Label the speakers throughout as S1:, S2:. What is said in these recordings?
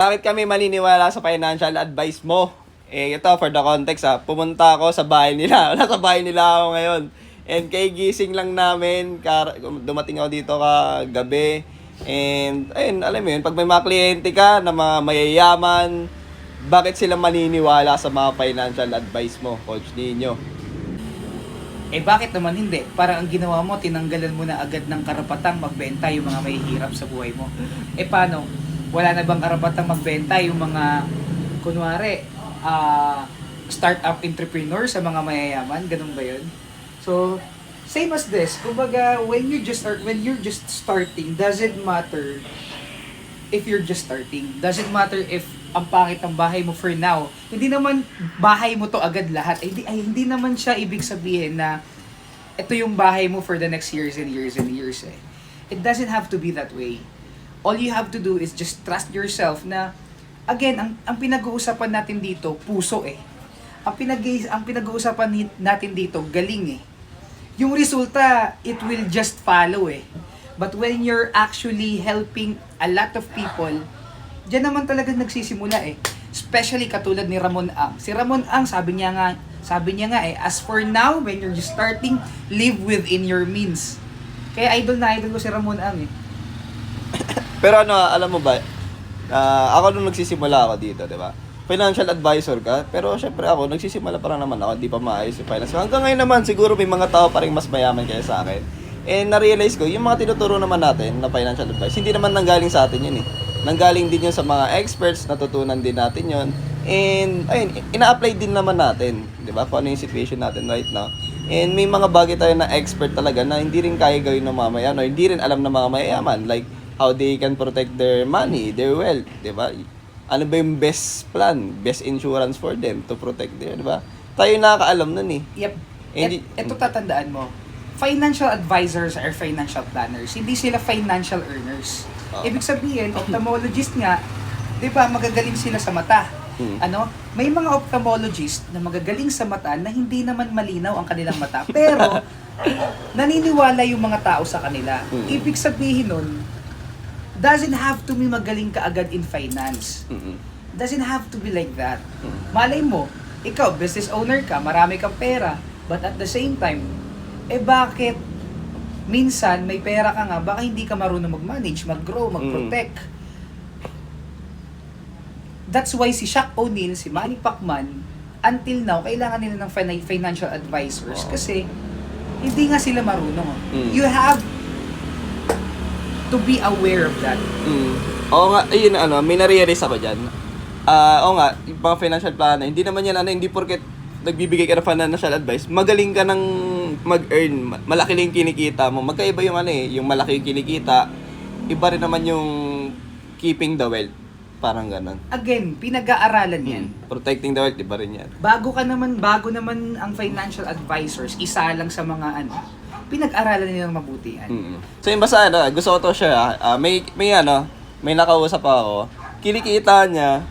S1: Bakit kami maniniwala sa financial advice mo? Eh, ito, for the context ha, pumunta ako sa bahay nila. Nasa bahay nila ako ngayon. And kay gising lang namin, kar- dumating ako dito ka gabi. And, ayun, alam mo yun, pag may mga kliyente ka na mga mayayaman, bakit sila maniniwala sa mga financial advice mo, Coach Nino?
S2: Eh bakit naman hindi? Parang ang ginawa mo, tinanggalan mo na agad ng karapatang magbenta yung mga mahihirap sa buhay mo. Eh paano? Wala na bang karapatang magbenta yung mga, kunwari, ah, startup entrepreneur sa mga mayayaman? Ganun ba yun? So, same as this. Kumbaga, when you just start, when you're just starting, doesn't matter if you're just starting. Doesn't matter if ang pangit ng bahay mo for now. Hindi naman bahay mo to agad lahat. Ay, hindi, ay, hindi naman siya ibig sabihin na ito yung bahay mo for the next years and years and years eh. It doesn't have to be that way. All you have to do is just trust yourself na again, ang, ang pinag-uusapan natin dito, puso eh. Ang, pinag ang pinag-uusapan natin dito, galing eh. Yung resulta, it will just follow eh. But when you're actually helping a lot of people, Diyan naman talaga nagsisimula eh. Especially katulad ni Ramon Ang. Si Ramon Ang, sabi niya nga, sabi niya nga eh, as for now, when you're just starting, live within your means. Kaya idol na idol ko si Ramon Ang eh.
S1: Pero ano, alam mo ba, ah, ako nung nagsisimula ako dito, di ba? Financial advisor ka, pero syempre ako, nagsisimula pa lang naman ako, di pa maayos yung finance. Hanggang ngayon naman, siguro may mga tao pa rin mas mayaman kaya sa akin. And na-realize ko, yung mga tinuturo naman natin na financial advice, hindi naman nanggaling sa atin yun eh. Nanggaling din yun sa mga experts, natutunan din natin yun. And, ayun, ina-apply din naman natin, di ba? Kung ano yung situation natin right now. And may mga bagay tayo na expert talaga na hindi rin kaya gawin ng mamayan o hindi rin alam ng mga mayayaman. Like, how they can protect their money, their wealth, di ba? Ano ba yung best plan, best insurance for them to protect their, di ba? Tayo yung nakakaalam nun eh.
S2: Yep.
S1: Eh,
S2: Et, ito tatandaan mo. Financial advisors are financial planners. Hindi sila financial earners.
S1: Oo.
S2: Ibig sabihin, ophthalmologist nga, 'di ba, magagaling sila sa mata.
S1: Hmm.
S2: Ano? May mga ophthalmologist na magagaling sa mata na hindi naman malinaw ang kanilang mata, pero naniniwala yung mga tao sa kanila.
S1: Hmm.
S2: Ibig sabihin nun, doesn't have to be magaling ka agad in finance.
S1: Mm-mm.
S2: Doesn't have to be like that.
S1: Mm.
S2: Malay mo, ikaw, business owner ka, marami kang pera, but at the same time, eh bakit minsan may pera ka nga, baka hindi ka marunong mag-manage, mag-grow, mag-protect. That's why si Shaq O'Neal, si Manny Pacman, until now, kailangan nila ng fina- financial advisors kasi hindi nga sila marunong.
S1: Mm.
S2: You have to be aware of that.
S1: Mm. Oo nga, ayun ano, may na-realize ako dyan. Ah, oo nga, yung mga financial planner, hindi naman yan ano, hindi porket nagbibigay ka ng financial advice, magaling ka ng mag-earn, ma- malaki lang yung kinikita mo. Magkaiba yung ano eh, yung malaki yung kinikita, iba rin naman yung keeping the wealth. Parang ganon.
S2: Again, pinag-aaralan yan.
S1: Mm. Protecting the wealth, iba rin yan.
S2: Bago ka naman, bago naman ang financial advisors, isa lang sa mga ano, pinag-aralan nilang mabuti yan.
S1: Mm. So yung basta ano, gusto ko to share ah. Ah, may may ano, may nakausap ako. Kinikita niya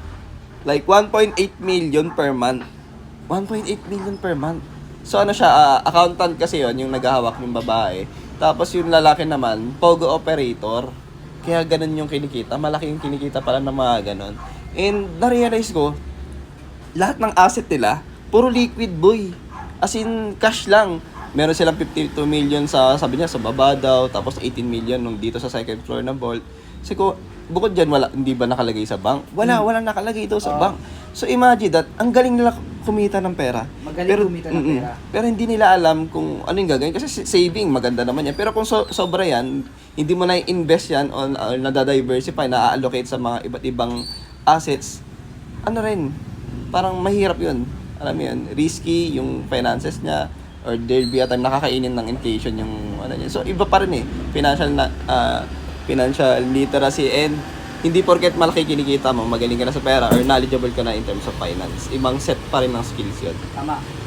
S1: like 1.8 million per month. 1.8 million per month. So ano siya, ah, accountant kasi yon yung naghahawak ng babae. Tapos yung lalaki naman, pogo operator. Kaya ganun yung kinikita. Malaki yung kinikita pala ng mga ganun. And na-realize ko, lahat ng asset nila, puro liquid boy. As in, cash lang. Meron silang 52 million sa, sabi niya, sa baba daw. Tapos 18 million nung dito sa second floor ng vault. Kasi ko, bukod dyan, wala, hindi ba nakalagay sa bank? Wala, wala nakalagay daw sa
S2: Ah.
S1: bank. So imagine that, ang galing nila kumita ng pera.
S2: Magaling kumita ng pera.
S1: Pero hindi nila alam kung ano yung gagawin. Kasi si- saving, maganda naman yan. Pero kung so, sobra yan, hindi mo na invest yan o uh, nada-diversify, na-allocate sa mga iba't ibang assets, ano rin, parang mahirap yun. Alam mo yun, risky yung finances niya or there'll be a time nakakainin ng inflation yung ano niya. So iba pa rin eh, financial na ah, financial literacy and hindi porket malaki kinikita mo, magaling ka na sa pera or knowledgeable ka na in terms of finance. Ibang set pa rin ng skills yun.
S2: Tama.